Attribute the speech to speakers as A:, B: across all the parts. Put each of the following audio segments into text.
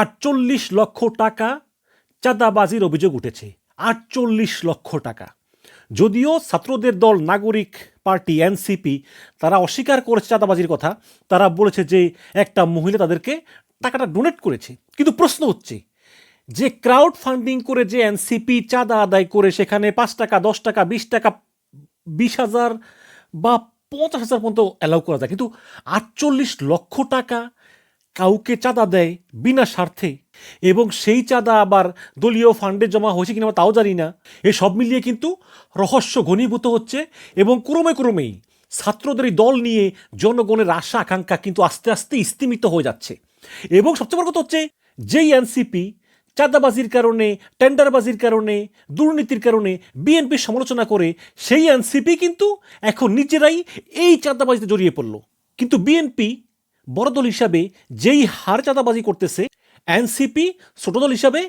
A: আটচল্লিশ লক্ষ টাকা চাঁদাবাজির অভিযোগ উঠেছে। আটচল্লিশ লক্ষ টাকা। যদিও ছাত্রদের দল নাগরিক পার্টি এনসিপি, তারা অস্বীকার করেছে চাঁদাবাজির কথা। তারা বলেছে যে একটা মহিলা তাদেরকে টাকাটা ডোনেট করেছে। কিন্তু প্রশ্ন হচ্ছে, যে ক্রাউড ফান্ডিং করে যে এনসিপি চাঁদা আদায় করে সেখানে পাঁচ টাকা, দশ টাকা, বিশ টাকা, বিশ হাজার বা পঞ্চাশ হাজার পর্যন্ত অ্যালাউ করা যায়। কিন্তু আটচল্লিশ লক্ষ টাকা কাউকে চাঁদা দেয় বিনা স্বার্থে। এবং সেই চাঁদা আবার দলীয় ফান্ডে জমা হয়েছে কিনা তাও জানি না। এ সব মিলিয়ে কিন্তু রহস্য ঘনীভূত হচ্ছে এবং ক্রমে ক্রমেই ছাত্রদের দল নিয়ে জনগণের আশা আকাঙ্ক্ষা কিন্তু আস্তে আস্তে স্তিমিত হয়ে যাচ্ছে। এবং সবচেয়ে বড় কথা হচ্ছে, যেই এনসিপি চাঁদাবাজির কারণে, টেন্ডারবাজির কারণে, দুর্নীতির কারণে বিএনপির সমালোচনা করে, সেই এনসিপি কিন্তু এখন নিজেরাই এই চাঁদাবাজিতে জড়িয়ে পড়ল। কিন্তু বিএনপি বড় দল হিসাবে যেই হার চাঁদাবাজি করতেছে, এনসিপি ছোট দল হিসাবে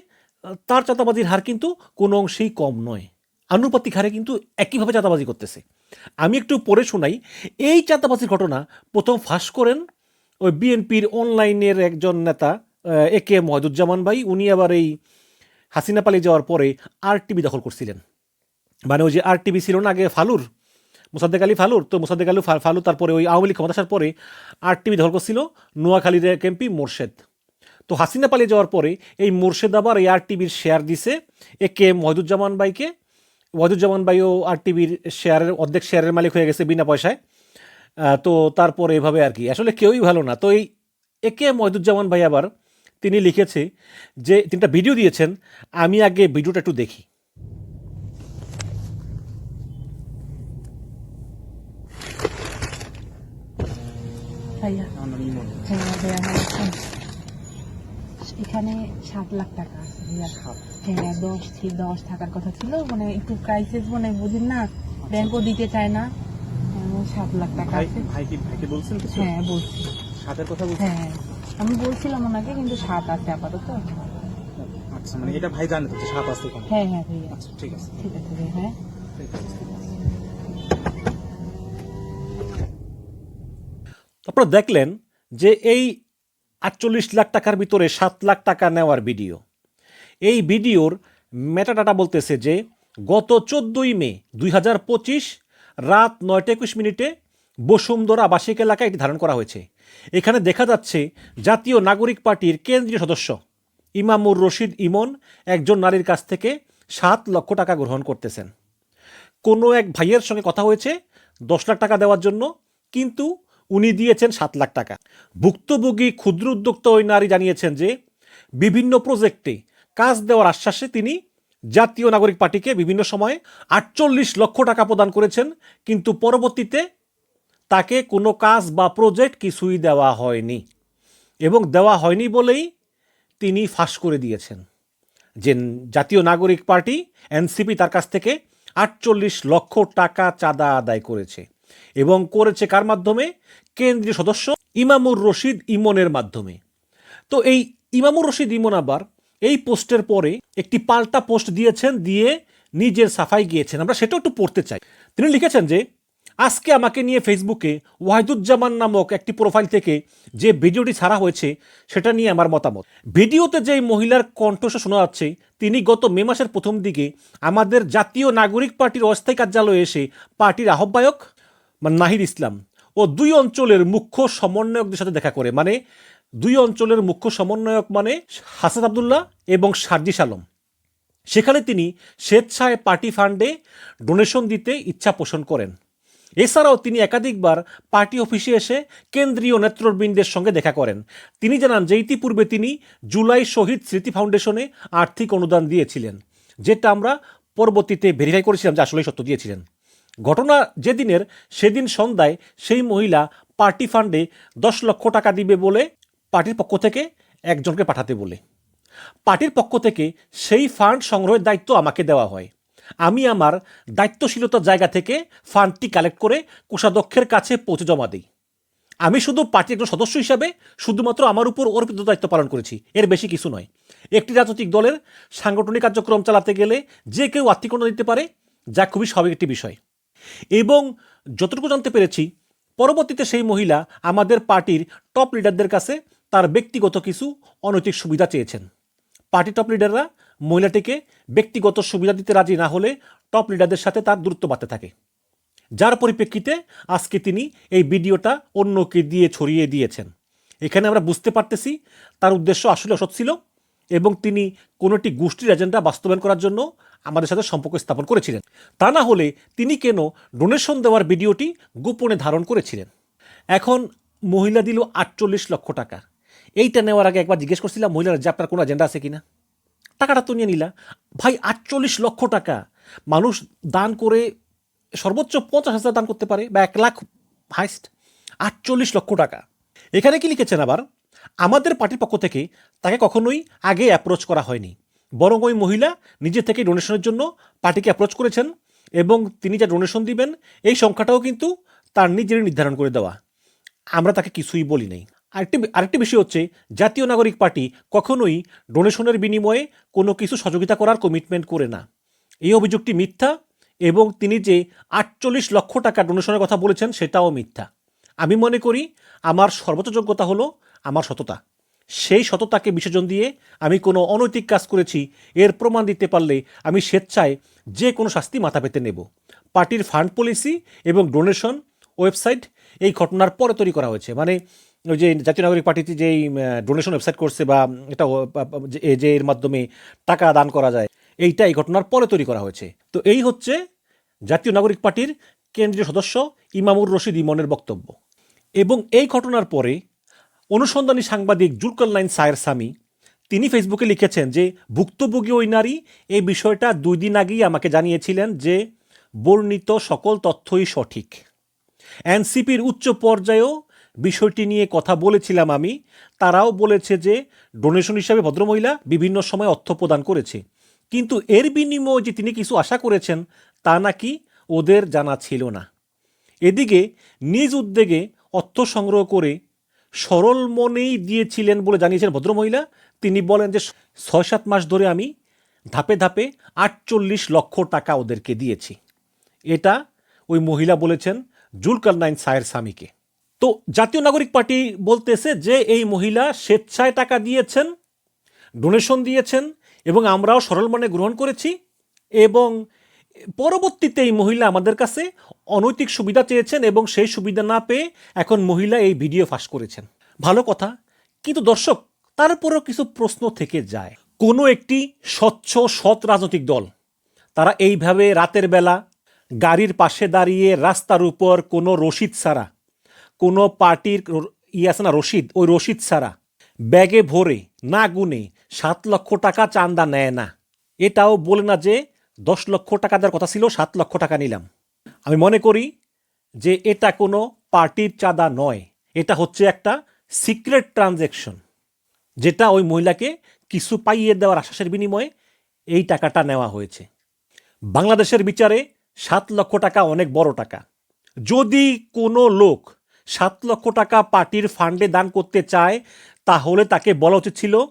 A: তার চাঁদাবাজির হার কিন্তু কোনো অংশেই কম নয়। আনুপাতিক হারে কিন্তু একইভাবে চাঁদাবাজি করতেছে। আমি একটু পড়ে শোনাই, এই চাঁদাবাজির ঘটনা প্রথম ফাঁস করেন ওই বিএনপির অনলাইনের একজন নেতা এ কে মহিদুজ্জামান ভাই। উনি আবার এই হাসিনা পালিয়ে যাওয়ার পরে আর টিভি দখল করছিলেন। মানে ওই যে আর টিভি ছিল না, আগে ফালুর মোসাদ্দেক আলী ফালুর, তো মোসাদ্দেক আলী ফালু তারপরে ওই আওয়ামী লীগ ক্ষমতা আসার পরে আর টিভি দখল করছিল নোয়াখালীর এক এমপি মোর্শেদ। তো হাসিনা পালিয়ে যাওয়ার পরে এই মোর্শেদ আবার এই আর টিভির শেয়ার দিছে এ কে এম মহিদুজ্জামান ভাইকে। ওয়াহিদুজ্জামান ভাইও আর টিভির শেয়ারের অর্ধেক শেয়ারের মালিক হয়ে গেছে বিনা পয়সায়। তো তারপরে এভাবে আর কি। আসলে কেউই ভালো না। তো এই একে মহিদুজ্জামান ভাই আবার তিনি লিখেছে যে, তিনটা ভিডিও দিয়েছেন। আমি আগে ভিডিওটা একটু দেখি।
B: ভাইয়া হ্যাঁ। এখানে সাত লাখ টাকা আছে। ভাইয়া হ্যাঁ দশ দশ থাকার কথা ছিল। মানে একটু ক্রাইসিস মানে বুঝেন না? ব্যাংকও দিতে চায় না। সাত লাখ টাকা আছে। হ্যাঁ বলছি।
C: সাতের কথা বলছেন?
B: হ্যাঁ আমি বলছিলাম ওনাকে কিন্তু সাত আছে আপাতত।
C: আচ্ছা মানে এটা ভাই জানে তো সাত কম
B: হ্যাঁ হ্যাঁ ভাইয়া।
C: আচ্ছা ঠিক আছে।
B: ঠিক আছে হ্যাঁ।
A: আপনারা দেখলেন যে এই আটচল্লিশ লাখ টাকার ভিতরে সাত লাখ টাকা নেওয়ার ভিডিও। এই ভিডিওর মেটাডাটা বলতেছে যে গত চোদ্দোই মে দুই হাজার পঁচিশ রাত নয়টা একুশ মিনিটে বসুন্ধরা আবাসিক এলাকায় এটি ধারণ করা হয়েছে। এখানে দেখা যাচ্ছে জাতীয় নাগরিক পার্টির কেন্দ্রীয় সদস্য ইমামুর রশিদ ইমন একজন নারীর কাছ থেকে সাত লক্ষ টাকা গ্রহণ করতেছেন। কোনো এক ভাইয়ের সঙ্গে কথা হয়েছে, দশ লাখ টাকা দেওয়ার জন্য, কিন্তু উনি দিয়েছেন সাত লাখ টাকা। ভুক্তভোগী, ক্ষুদ্র উদ্যোক্তা ওই নারী জানিয়েছেন যে, বিভিন্ন প্রজেক্টে কাজ দেওয়ার আশ্বাসে তিনি জাতীয় নাগরিক পার্টিকে বিভিন্ন সময়ে আটচল্লিশ লক্ষ টাকা প্রদান করেছেন, কিন্তু পরবর্তীতে তাকে কোনো কাজ বা প্রজেক্ট কিছুই দেওয়া হয়নি এবং দেওয়া হয়নি বলেই তিনি ফাঁস করে দিয়েছেন। যে জাতীয় নাগরিক পার্টি, এনসিপি তার কাছ থেকে আটচল্লিশ লক্ষ টাকা চাঁদা আদায় করেছে। এবং করেছে কার মাধ্যমে? কেন্দ্রীয় সদস্য ইমামুর রশিদ ইমনের মাধ্যমে। তো এই ইমামুর রশিদ ইমন আবার এই পোস্টের পরে একটি পাল্টা পোস্ট দিয়েছেন, দিয়ে নিজের সাফাই গিয়েছেন। আমরা সেটাও একটু পড়তে চাই। তিনি লিখেছেন যে, আজকে আমাকে নিয়ে ফেসবুকে ওয়াহিদুজ্জামান নামক একটি প্রোফাইল থেকে যে ভিডিওটি ছাড়া হয়েছে, সেটা নিয়ে আমার মতামত। ভিডিওতে যে মহিলার কণ্ঠস্বর শোনা যাচ্ছে, তিনি গত মে মাসের প্রথম দিকে আমাদের জাতীয় নাগরিক পার্টির অস্থায়ী কার্যালয়ে এসে পার্টির আহ্বায়ক মানে নাহিদ ইসলাম ও দুই অঞ্চলের মুখ্য সমন্বয়কদের সাথে দেখা করে মানে দুই অঞ্চলের মুখ্য সমন্বয়ক মানে হাসান আবদুল্লাহ এবং সার্জিস আলম। সেখানে তিনি স্বেচ্ছায় পার্টি ফান্ডে ডোনেশন দিতে ইচ্ছা পোষণ করেন। এছাড়াও তিনি একাধিকবার পার্টি অফিসে এসে কেন্দ্রীয় নেতৃবৃন্দের সঙ্গে দেখা করেন। তিনি জানান যে ইতিপূর্বে তিনি জুলাই শহীদ স্মৃতি ফাউন্ডেশনে আর্থিক অনুদান দিয়েছিলেন, যেটা আমরা পরবর্তীতে ভেরিফাই করেছিলাম যে আসলেই সত্য দিয়েছিলেন। ঘটনা যেদিনের, সেদিন সন্ধ্যায় সেই মহিলা পার্টি ফান্ডে দশ লক্ষ টাকা দিবে বলে পার্টির পক্ষ থেকে একজনকে পাঠাতে বলে। পার্টির পক্ষ থেকে সেই ফান্ড সংগ্রহের দায়িত্ব আমাকে দেওয়া হয়। আমি আমার দায়িত্বশীলতার জায়গা থেকে ফান্ডটি কালেক্ট করে কোষাধ্যক্ষের কাছে পৌঁছে জমা দিই। আমি শুধু পার্টির একজন সদস্য হিসাবে শুধুমাত্র আমার উপর অর্পিত দায়িত্ব পালন করেছি। এর বেশি কিছু নয়। একটি রাজনৈতিক দলের সাংগঠনিক কার্যক্রম চালাতে গেলে যে কেউ অনুদান দিতে পারে, যা খুবই স্বাভাবিক একটি বিষয়। এবং যতটুকু জানতে পেরেছি, পরবর্তীতে সেই মহিলা আমাদের পার্টির টপ লিডারদের কাছে তার ব্যক্তিগত কিছু অনৈতিক সুবিধা চেয়েছেন। পার্টি টপ লিডাররা মহিলাটিকে ব্যক্তিগত সুবিধা দিতে রাজি না হলে টপ লিডারদের সাথে তার দূরত্ব বাড়তে থাকে। যার পরিপ্রেক্ষিতে আজকে তিনি এই ভিডিওটা অন্যকে দিয়ে ছড়িয়ে দিয়েছেন। এখানে আমরা বুঝতে পারতেছি তার উদ্দেশ্য আসলে অসৎ ছিল এবং তিনি কোনো একটি গোষ্ঠীর এজেন্ডা বাস্তবায়ন করার জন্য আমাদের সাথে সম্পর্ক স্থাপন করেছিলেন। তা না হলে তিনি কেন ডোনেশন দেওয়ার ভিডিওটি গোপনে ধারণ করেছিলেন? এখন মহিলা দিল আটচল্লিশ লক্ষ টাকা। এইটা নেওয়ার আগে একবার জিজ্ঞেস করছিলাম, মহিলারা, যে আপনার কোনো এজেন্ডা আছে কিনা? টাকাটা তো নিয়ে নিলা। ভাই, আটচল্লিশ লক্ষ টাকা। মানুষ দান করে সর্বোচ্চ পঞ্চাশ হাজার দান করতে পারে বা এক লাখ হাইস্ট। আটচল্লিশ লক্ষ টাকা। এখানে কি লিখেছেন আবার? আমাদের পার্টির পক্ষ থেকে তাকে কখনোই আগে অ্যাপ্রোচ করা হয়নি। বরং ওই মহিলা নিজে থেকে ডোনেশনের জন্য পার্টিকে অ্যাপ্রোচ করেছেন এবং তিনি যা ডোনেশন দিবেন, এই সংখ্যাটাও কিন্তু তার নিজেরই নির্ধারণ করে দেওয়া। আমরা তাকে কিছুই বলি নাই। আরেকটি আরেকটি বিষয় হচ্ছে, জাতীয় নাগরিক পার্টি কখনোই ডোনেশনের বিনিময়ে কোনো কিছু সহযোগিতা করার কমিটমেন্ট করে না। এই অভিযোগটি মিথ্যা এবং তিনি যে আটচল্লিশ লক্ষ টাকা ডোনেশনের কথা বলেছেন, সেটাও মিথ্যা। আমি মনে করি, আমার সর্বোচ্চ যোগ্যতা হলো আমার সততা। সেই সততাকে বিসর্জন দিয়ে আমি কোনো অনৈতিক কাজ করেছি, এর প্রমাণ দিতে পারলে আমি স্বেচ্ছায় যে কোনো শাস্তি মাথা পেতে নেব। পার্টির ফান্ড পলিসি এবং ডোনেশন, ওয়েবসাইট, এই ঘটনার পরে তৈরি করা হয়েছে। মানে ওই যে জাতীয় নাগরিক পার্টিতে যেই ডোনেশন ওয়েবসাইট করছে বা এটা যে এর মাধ্যমে টাকা দান করা যায়, এইটা এই ঘটনার পরে তৈরি করা হয়েছে। তো এই হচ্ছে জাতীয় নাগরিক পার্টির কেন্দ্রীয় সদস্য ইমামুর রশিদ ইমনের বক্তব্য। এবং এই ঘটনার পরে অনুসন্ধানী সাংবাদিক জুলকারনাইন সায়ের সামি তিনি ফেসবুকে লিখেছেন যে, ভুক্তভোগী ওই নারী এই বিষয়টা দুই দিন আগেই আমাকে জানিয়েছিলেন যে, বর্ণিত সকল তথ্যই সঠিক। এনসিপির উচ্চ পর্যায়েও বিষয়টি নিয়ে কথা বলেছিলাম আমি। তারাও বলেছে যে, ডোনেশন হিসাবে ভদ্রমহিলা বিভিন্ন সময় অর্থ প্রদান করেছে। কিন্তু এর বিনিময়ে যে তিনি কিছু আশা করেছেন, তা নাকি ওদের জানা ছিল না। এদিকে নিজ উদ্যোগে অর্থ সংগ্রহ করে সরল মনেই দিয়েছিলেন বলে জানিয়েছেন ভদ্রমহিলা। তিনি বলেন যে ছয় সাত মাস ধরে আমি ধাপে ধাপে আটচল্লিশ লক্ষ টাকা ওদেরকে দিয়েছি। এটা ওই মহিলা বলেছেন জুলকারনাইন সায়ের স্বামীকে। তো জাতীয় নাগরিক পার্টি বলতেছে যে এই মহিলা স্বেচ্ছায় টাকা দিয়েছেন, ডোনেশন দিয়েছেন এবং আমরাও সরল মনে গ্রহণ করেছি এবং পরবর্তীতে এই মহিলা আমাদের কাছে অনৈতিক সুবিধা চেয়েছেন এবং সেই সুবিধা না পেয়ে এখন মহিলা এই ভিডিও ফাঁস করেছেন। ভালো কথা, কিন্তু দর্শক, তারপরেও কিছু প্রশ্ন থেকে যায়। কোনো একটি স্বচ্ছ, সৎ রাজনৈতিক দল, তারা এইভাবে রাতের বেলা গাড়ির পাশে দাঁড়িয়ে রাস্তার উপর কোনো রসিদ ছাড়া, কোনো পার্টির ই আছে না রসিদ ওই রসিদ ছাড়া, ব্যাগে ভরে, না গুনে সাত লক্ষ টাকা চান্দা নেয় না। এটাও বলে না যে দশ লক্ষ টাকা দেওয়ার কথা ছিল, সাত লক্ষ টাকা নিলাম। আমি মনে করি যে এটা কোনো পার্টির চাঁদা নয়। এটা হচ্ছে একটা সিক্রেট ট্রানজ্যাকশন যেটা ওই মহিলাকে কিছু পাইয়ে দেওয়ার আশ্বাসের বিনিময়ে এই টাকাটা নেওয়া হয়েছে। বাংলাদেশের বিচারে সাত লক্ষ টাকা অনেক বড় টাকা। যদি কোনো লোক সাত লক্ষ টাকা পার্টির ফান্ডে দান করতে চায়, তাহলে তাকে বলা উচিত ছিল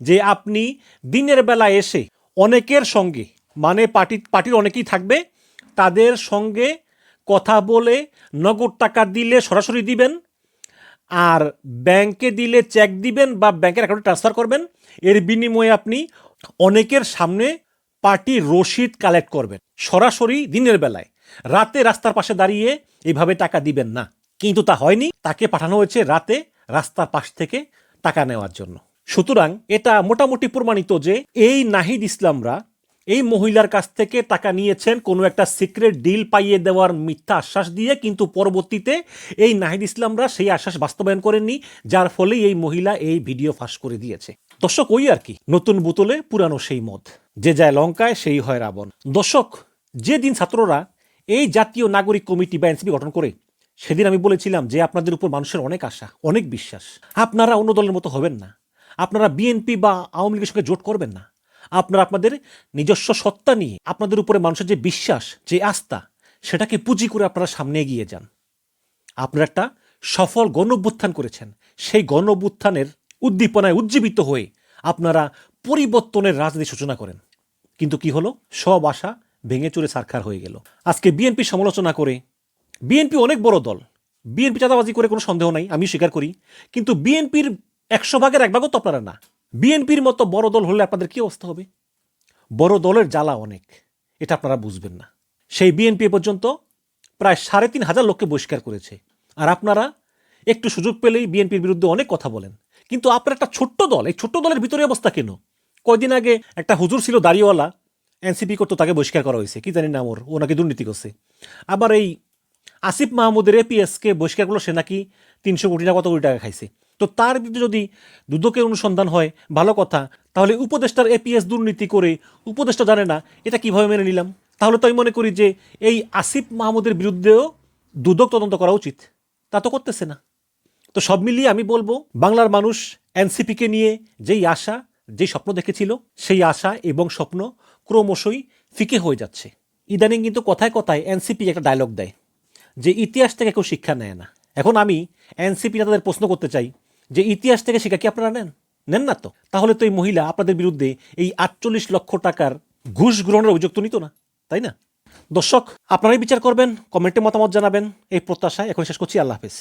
A: যে আপনি দিনের বেলা এসে অনেকের সঙ্গে মানে পার্টি, পার্টির অনেকেই থাকবে। তাদের সঙ্গে কথা বলে নগদ টাকা দিলে সরাসরি দিবেন, আর ব্যাংকে দিলে চেক দিবেন বা ব্যাংকের অ্যাকাউন্টে ট্রান্সফার করবেন। এর বিনিময়ে আপনি অনেকের সামনে পার্টি রসিদ কালেক্ট করবেন, সরাসরি দিনের বেলায়। রাতে রাস্তার পাশে দাঁড়িয়ে এইভাবে টাকা দিবেন না। কিন্তু তা হয়নি। তাকে পাঠানো হয়েছে রাতে রাস্তার পাশ থেকে টাকা নেওয়ার জন্য। সুতরাং এটা মোটামুটি প্রমাণিত যে এই নাহিদ ইসলামরা এই মহিলার কাছ থেকে টাকা নিয়েছেন কোনো একটা সিক্রেট ডিল পাইয়ে দেওয়ার মিথ্যা আশ্বাস দিয়ে, কিন্তু পরবর্তীতে এই নাহিদ ইসলামরা সেই আশ্বাস বাস্তবায়ন করেননি, যার ফলে এই মহিলা এই ভিডিও ফাঁস করে দিয়েছে। দর্শক, ওই আর কি, নতুন বোতলে পুরানো সেই মদ। যে যায় লঙ্কায়, সেই হয় রাবণ। দর্শক যেদিন ছাত্ররা এই জাতীয় নাগরিক কমিটি বা এনসিপি গঠন করে, সেদিন আমি বলেছিলাম যে আপনাদের উপর মানুষের অনেক আশা, অনেক বিশ্বাস। আপনারা অন্য দলের মতো হবেন না। আপনারা বিএনপি বা আওয়ামী লীগের সঙ্গে জোট করবেন না। আপনারা আপনাদের নিজস্ব সত্তা নিয়ে, আপনাদের উপরে মানুষের যে বিশ্বাস, যে আস্থা, সেটাকে পুঁজি করে আপনারা সামনে এগিয়ে যান। আপনারা একটা সফল গণ অভ্যুত্থান করেছেন। সেই গণ অভ্যুত্থানের উদ্দীপনায় উজ্জীবিত হয়ে আপনারা পরিবর্তনের রাজনীতি সূচনা করেন। কিন্তু কি হলো? সব আশা ভেঙে চুরে সারখার হয়ে গেল। আজকে বিএনপি সমালোচনা করে, বিএনপি অনেক বড় দল, বিএনপি চাঁদাবাজি করে কোনো সন্দেহ নাই আমি স্বীকার করি। কিন্তু বিএনপির একশো ভাগের এক ভাগও তো আপনারা না। বিএনপির মতো বড় দল হলে আপনাদের কি অবস্থা হবে? বড় দলের জ্বালা অনেক, এটা আপনারা বুঝবেন না। সেই বিএনপি পর্যন্ত প্রায় সাড়ে তিন হাজার লোককে বহিষ্কার করেছে। আর আপনারা একটু সুযোগ পেলেই বিএনপির বিরুদ্ধে অনেক কথা বলেন। কিন্তু আপনার একটা ছোট্ট দল, এই ছোট্ট দলের ভিতরে অবস্থা কেন? কয়দিন আগে একটা হুজুর ছিল দাড়িওয়ালা, এনসিপি করতো, তাকে বহিষ্কার করা হয়েছে। কি জানি না ওর, ও নাকি দুর্নীতি করছে। আবার এই আসিফ মাহমুদের এপিএসকে বহিষ্কার করল, সে নাকি তিনশো কোটি টাকা কত কোটি টাকা খাইছে। তো তার বিরুদ্ধে যদি দুদকের অনুসন্ধান হয়, ভালো কথা। তাহলে উপদেষ্টার এপিএস দুর্নীতি করে উপদেষ্টা জানে না, এটা কীভাবে মেনে নিলাম? তাহলে তো আমি মনে করি যে এই আসিফ মাহমুদের বিরুদ্ধেও দুদক তদন্ত করা উচিত। তা তো করতেছে না। তো সব মিলিয়ে আমি বলব, বাংলার মানুষ এনসিপিকে নিয়ে যেই আশা, যেই স্বপ্ন দেখেছিল, সেই আশা এবং স্বপ্ন ক্রমশই ফিকে হয়ে যাচ্ছে। ইদানিং কিন্তু কথায় কথায় এনসিপি একটা ডায়লগ দেয়, যে ইতিহাস থেকে কেউ শিক্ষা নেয় না। এখন আমি এনসিপি তাদের প্রশ্ন করতে চাই যে ইতিহাস থেকে শিক্ষা কি আপনারা নেন? নেন না তো? তাহলে তো এই মহিলা আপনাদের বিরুদ্ধে এই আটচল্লিশ লক্ষ টাকার ঘুষ গ্রহণের অভিযোগ তো নিত না, তাই না? দর্শক, আপনারাই বিচার করবেন, কমেন্টে মতামত জানাবেন। এই প্রত্যাশায় এখন শেষ করছি। আল্লাহ হাফেজ।